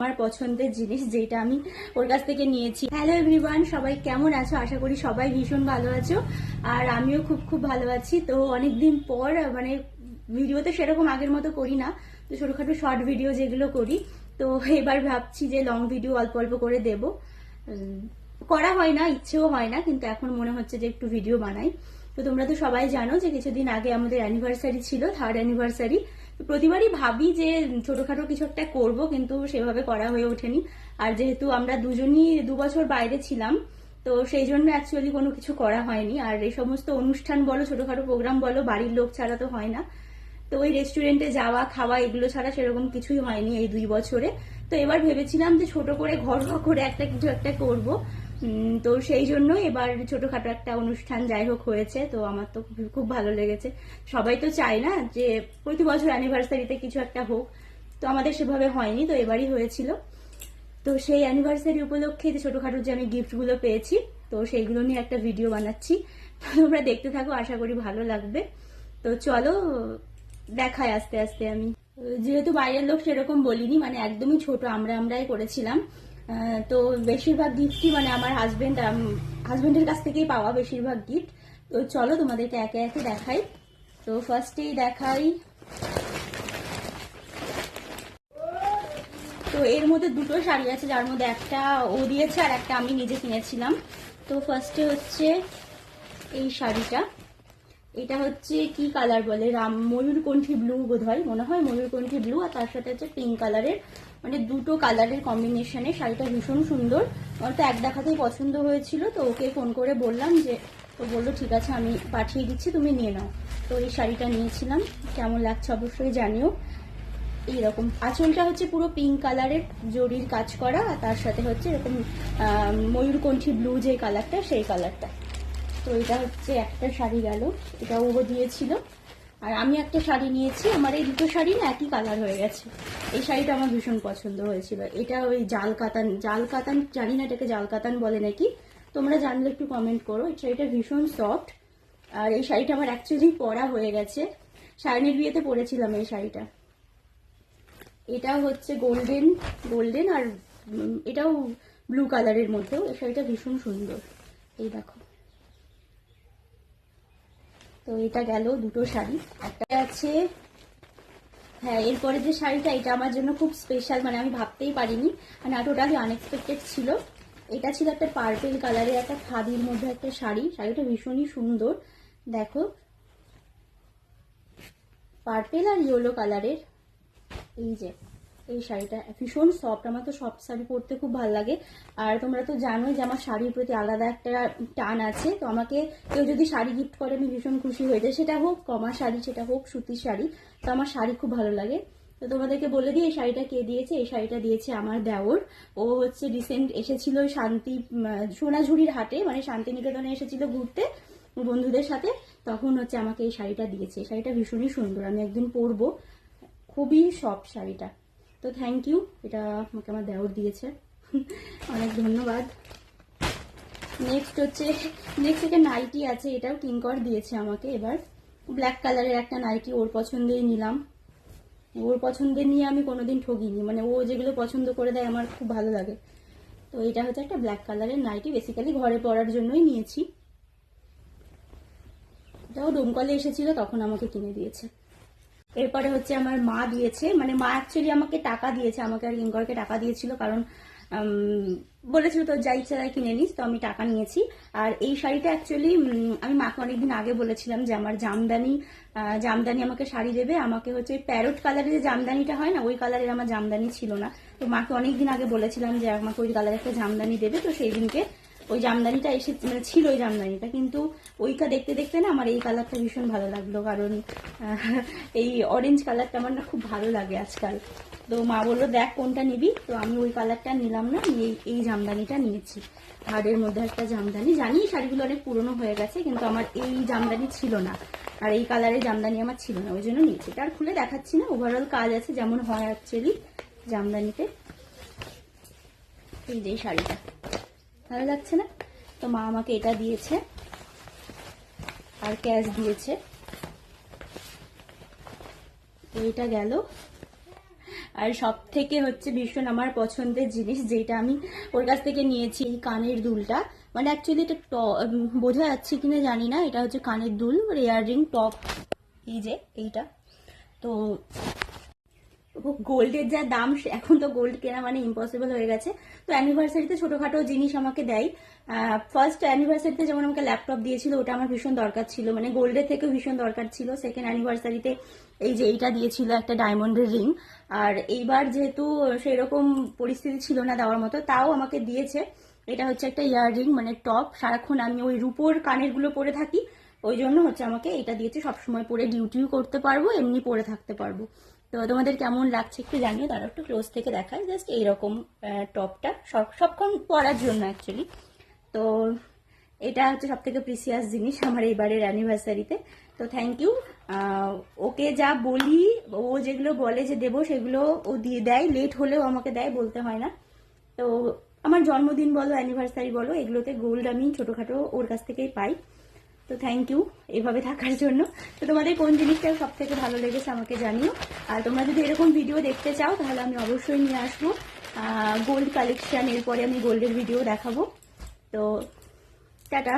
আমার পছন্দের জিনিস যেটা আমি ওর কাছ থেকে নিয়েছি। হ্যালো এভরিওয়ান সবাই কেমন আছো? আশা করি সবাই ভীষণ ভালো আছো। আর আমিও খুব খুব ভালো আছি। তো অনেকদিন পর মানে ভিডিও তো সেরকম আগের মতো করি না। তো ছোটখাটো শর্ট ভিডিও যেগুলো করি। তো এবার ভাবছি যে লং ভিডিও অল্প অল্প করে দেব। করা হয় না, ইচ্ছেও হয় না, কিন্তু এখন মনে হচ্ছে যে একটু ভিডিও বানাই। তো তোমরা তো সবাই জানো যে কিছুদিন আগে আমাদের অ্যানিভার্সারি ছিল থার্ড অ্যানিভার্সারি প্রতিবারই ভাবি যে ছোটখাটো কিছু একটা করব, কিন্তু সেভাবে করা হয়ে ওঠেনি। আর যেহেতু আমরা দুজনই দু বছর বাইরে ছিলাম, তো সেই জন্য অ্যাকচুয়ালি কোনো কিছু করা হয়নি। আর এই সমস্ত অনুষ্ঠান বলো, ছোটখাটো প্রোগ্রাম বলো, বাড়ির লোক ছাড়া তো হয় না। তো ওই রেস্টুরেন্টে যাওয়া, খাওয়া, এগুলো ছাড়া সেরকম কিছুই হয়নি এই দুই বছরে। তো এবার ভেবেছিলাম যে ছোট করে ঘর করে একটা কিছু একটা করব। তো সেই জন্য এবার ছোটখাটো একটা অনুষ্ঠান যাই হোক হয়েছে, তো আমার তো খুব- ভালো লেগেছে। সবাই তো চায় না যে প্রতি বছর অ্যানিভার্সারিতে কিছু একটা হোক, তো আমাদের সেভাবে হয়নি, তো এবারই হয়েছিল। তো সেই অ্যানিভার্সারি উপলক্ষে যে ছোটখাটো যে আমি গিফটগুলো পেয়েছি, তো সেইগুলো নিয়ে একটা ভিডিও বানাচ্ছি। তোমরা দেখতে থাকো, আশা করি ভালো লাগবে। তো চলো দেখায় আস্তে আস্তে আমি। যেহেতু বাইরের লোক সেরকম বলিনি মানে একদমই ছোট, আমরা আমরাই করেছিলাম। তো বেশিরভাগ গিফটই মানে আমার হাজবেন্ড হাজবেন্ডের কাছ থেকেই পাওয়া বেশিরভাগ গিফট তো চলো তোমাদেরকে একে একে দেখাই। তো ফার্স্টেই দেখাই। তো এর মধ্যে দুটো শাড়ি আছে, যার মধ্যে একটা ও দিয়েছে আর একটা আমি নিজে কিনেছিলাম। তো ফার্স্টে হচ্ছে এই শাড়িটা। এটা হচ্ছে কি কালার বলে? রাম, ময়ূরকণ্ঠী ব্লু বোধ হয় মনে হয় ময়ূরকণ্ঠী ব্লু আর তার সাথে হচ্ছে পিঙ্ক কালারের মানে দুটো কালারের কম্বিনেশনে শাড়িটা ভীষণ সুন্দর। আমার তো এক দেখাতেই পছন্দ হয়েছিল, তো ওকে ফোন করে বললাম যে তো বলল, ঠিক আছে, আমি পাঠিয়ে দিচ্ছি, তুমি নিয়ে নাও। তো এই শাড়িটা নিয়েছিলাম, কেমন লাগছে অবশ্যই জানিও। এইরকম। আঁচলটা হচ্ছে পুরো পিঙ্ক কালারের জরির কাজ করা, আর তার সাথে হচ্ছে এরকম ময়ূরকণ্ঠী ব্লু যে কালারটা সেই কালারটা তো এটা হচ্ছে একটা শাড়ি গেল এটা ও দিয়েছিল। আর আমি একটা শাড়ি নিয়েছি, আমার এই দুটো শাড়ি না একই কালার হয়ে গেছে। এই শাড়িটা আমার ভীষণ পছন্দ হয়েছিল। এটা ওই জাল কাতান জাল কাতান জানি না এটাকে জাল কাতান বলে নাকি? তোমরা জানলে একটু কমেন্ট করো। এই শাড়িটা ভীষণ সফট আর এই শাড়িটা আমার অ্যাকচুয়ালি পরা হয়ে গেছে। শাইনির বিয়েতে পরেছিলাম এই শাড়িটা। এটা হচ্ছে গোল্ডেন গোল্ডেন আর এটাও ব্লু কালারের মধ্যেও। এই শাড়িটা ভীষণ সুন্দর। এই দেখো। তো এটা গেল দুটো শাড়ি। একটা আছে হ্যাঁ এরপরে যে শাড়িটা, এটা আমার জন্য খুব স্পেশাল মানে আমি ভাবতেই পারিনি। মানে টোটালি আনএক্সপেক্টেড ছিল। এটা ছিল একটা পার্পেল কালারের একটা খাদির মধ্যে একটা শাড়ি। শাড়িটা ভীষণই সুন্দর। দেখো। পার্পেল আর ইয়েলো কালারের এই যে। এই শাড়িটা ভীষণ সফট আমার তো সফট শাড়ি পরতে খুব ভালো লাগে। আর তোমরা তো জানোই যে আমার শাড়ির প্রতি আলাদা একটা টান আছে। তো আমাকে কেউ যদি শাড়ি গিফট করে, আমি ভীষণ খুশি হয়ে যাই। সেটা হোক কমা শাড়ি, সেটা হোক সুতির শাড়ি, তো আমার শাড়ি খুব ভালো লাগে। তো তোমাদেরকে বলে দিই, এই শাড়িটা কে দিয়েছে? এই শাড়িটা দিয়েছে আমার দেওর। ও হচ্ছে রিসেন্ট এসেছিল শান্তি সোনাঝুরির হাটে মানে শান্তিনিকেতনে এসেছিল ঘুরতে বন্ধুদের সাথে। তখন হচ্ছে আমাকে এই শাড়িটা দিয়েছে। শাড়িটা ভীষণই সুন্দর, আমি একদিন পরবো। খুবই সফট শাড়িটা। তো থ্যাংক ইউ এটা আমাকে আমার দেওর দিয়েছে। অনেক ধন্যবাদ। নেক্সট হচ্ছে নেক্সট একটা নাইটি আছে, এটাও কিঙ্কর দিয়েছে আমাকে এবার। ব্ল্যাক কালারের একটা নাইটি ওর পছন্দেই নিলাম। ওর পছন্দের নিয়ে আমি কোনোদিন ঠকিনি মানে ও যেগুলো পছন্দ করে দেয় আমার খুব ভালো লাগে। তো এটা হচ্ছে একটা ব্ল্যাক কালারের নাইটি বেসিক্যালি ঘরে পরার জন্যই নিয়েছি। এটাও ডোমকলে এসেছিল, তখন আমাকে কিনে দিয়েছে। এরপরে হচ্ছে আমার মা দিয়েছে মানে মা অ্যাকচুয়ালি আমাকে টাকা দিয়েছে, আমাকে আর কিঙ্করকে টাকা দিয়েছিল কারণ বলেছিল তো যা ইচ্ছা তাই কিনে নিস, তো আমি টাকা নিয়েছি। আর এই শাড়িটা অ্যাকচুয়ালি আমি মাকে অনেকদিন আগে বলেছিলাম যে আমার জামদানি জামদানি আমাকে শাড়ি দেবে, আমাকে হচ্ছে প্যারোট কালারের যে জামদানিটা হয় না, ওই কালারের আমার জামদানি ছিল না। তো মাকে অনেকদিন আগে বলেছিলাম যে আমাকে ওই কালারের একটা জামদানি দেবে, তো সেই দিনকে ওই জামদানিটা এসে মানে ছিল ওই জামদানিটা, কিন্তু ওইটা দেখতে দেখতে না আমার এই কালারটা ভীষণ ভালো লাগল, কারণ এই অরেঞ্জ কালারটা আমার না খুব ভালো লাগে আজকাল। তো মা বলল, দেখ কোনটা নিবি? তো আমি ওই কালারটা নিলাম না এই- এই জামদানিটা নিয়েছি। হাড়ের মধ্যে একটা জামদানি, জানি শাড়িগুলো অনেক পুরনো হয়ে গেছে, কিন্তু আমার এই জামদানি ছিল না। আর এই কালারের জামদানি আমার ছিল না, ওই জন্য নিয়েছি। এটা আর খুলে দেখাচ্ছি না ওভারঅল কাজ আছে, যেমন হয় অ্যাকচুয়ালি জামদানিতে। এই যে শাড়িটা। ভালো লাগছে না? তো মা আমাকে এটা দিয়েছে আর ক্যাশ দিয়েছে। তো এটা গেল। আর সব থেকে হচ্ছে ভীষণ আমার পছন্দের জিনিস যেটা আমি ওর কাছ থেকে নিয়েছি, এই কানের দুলটা। মানে অ্যাকচুয়ালি এটা ট- বোঝা যাচ্ছে কিনা জানি না। এটা হচ্ছে কানের দুল ইয়াররিং টপ। এই যে, এইটা। তো গোল্ডের যা দাম এখন তো গোল্ড কেনা মানে ইম্পসিবল হয়ে গেছে। তো অ্যানিভার্সারিতে ছোটখাটো জিনিস আমাকে দেয়। ফার্স্ট অ্যানিভার্সারিতে যেমন আমাকে ল্যাপটপ দিয়েছিল, ওটা আমার ভীষণ দরকার ছিল। মানে গোল্ডের থেকেও ভীষণ দরকার ছিল। সেকেন্ড অ্যানিভার্সারিতে এই যে এইটা দিয়েছিল, একটা ডায়মন্ডের রিং আর এইবার যেহেতু সেরকম পরিস্থিতি ছিল না দেওয়ার মতো, তাও আমাকে দিয়েছে। এটা হচ্ছে একটা ইয়াররিং মানে টপ সারাক্ষণ আমি ওই রূপোর কানেরগুলো পরে থাকি। ওই জন্য হচ্ছে আমাকে এটা দিয়েছে। সবসময় পরে ডিউটিও করতে পারব, এমনি পরে থাকতে পারব। তো তোমাদের কেমন লাগছে একটু জানিও, তারা একটু ক্লোজ থেকে দেখায়। জাস্ট এইরকম টপটা সব, সবক্ষণ পরার জন্য অ্যাকচুয়ালি তো এটা হচ্ছে সব থেকে প্রিসিয়াস জিনিস আমার এইবারের অ্যানিভার্সারিতে তো থ্যাংক ইউ ওকে যা বলি, ও যেগুলো বলে যে দেবো, সেগুলো ও দিয়ে দেয়। লেট হলেও আমাকে দেয়, বলতে হয় না। তো আমার জন্মদিন বলো অ্যানিভার্সারি বলো, এগুলোতে গোল্ড আমি ছোটোখাটো ওর কাছ থেকেই পাই। তো থ্যাংক ইউ এইভাবে থাকার জন্য। তো তোমাদের কোন জিনিসটা সব থেকে ভালো লেগেছে আমাকে জানিও। আর তোমরা যদি এরকম ভিডিও দেখতে চাও, তাহলে আমি অবশ্যই নিয়ে আসব। গোল্ড কালেকশান এরপরে আমি গোল্ডের ভিডিও দেখাবো। তো টাটা।